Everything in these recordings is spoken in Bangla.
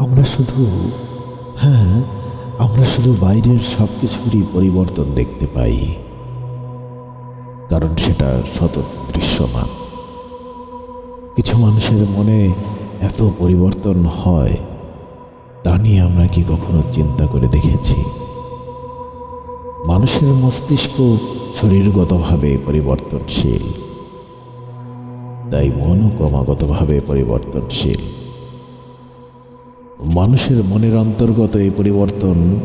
আমরা শুধু হ্যাঁ আমরা শুধু বাইরের সব কিছুরই পরিবর্তন দেখতে পাই। কারণ সেটা সতত দৃশ্যমান। কিছু মানুষের মনে এত পরিবর্তন হয়, তা নিয়ে আমরা কি কখনো চিন্তা করে দেখেছি? মানুষের মস্তিষ্ক শরীরগতভাবে পরিবর্তনশীল। তাই মনও ক্রমাগতভাবে পরিবর্তনশীল। মানুষের মনের অন্তর্গত এই পরিবর্তন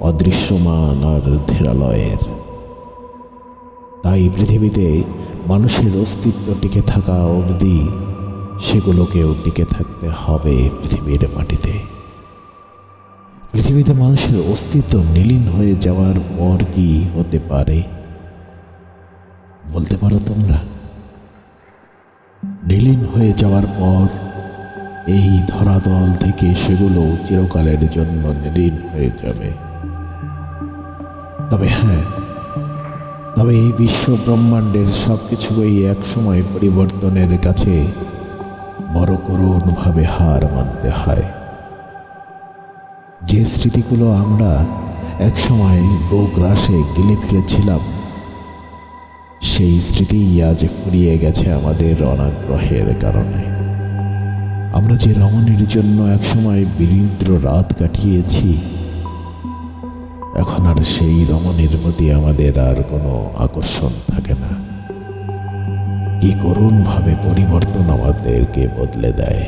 অদৃশ্যমান আর ধীরালয়ের। তাই পৃথিবীতে মানুষের অস্তিত্ব টিকে থাকা অবধি সেগুলোকেও টিকে থাকতে হবে পৃথিবীর মাটিতে। পৃথিবীতে মানুষের অস্তিত্ব নীলীন হয়ে যাওয়ার পর কি হতে পারে? বলতে পারো তোমরা? নীলীন হয়ে যাওয়ার পর এই ধরাতল থেকে সেগুলো চিরকালের জন্য নীলীন হয়ে যাবে। তবে হ্যাঁ তবে এই বিশ্ব ব্রহ্মাণ্ডের সব কিছুই একসময় পরিবর্তনের কাছে বড় করুণভাবে হার মানতে হয়। যে স্মৃতিগুলো আমরা একসময় গোগ্রাসে গিলে ফেলেছিলাম, সেই স্মৃতি আজ ফুরিয়ে গেছে আমাদের অনাগ্রহের কারণে। আমরা যে রমণীর জন্য একসময় বিরিন্দ্র রাত কাটিয়েছি, এখন আর সেই রমণীর প্রতি আমাদের আর কোনো আকর্ষণ থাকে না। কি করুণভাবে পরিবর্তন আমাদেরকে বদলে দেয়।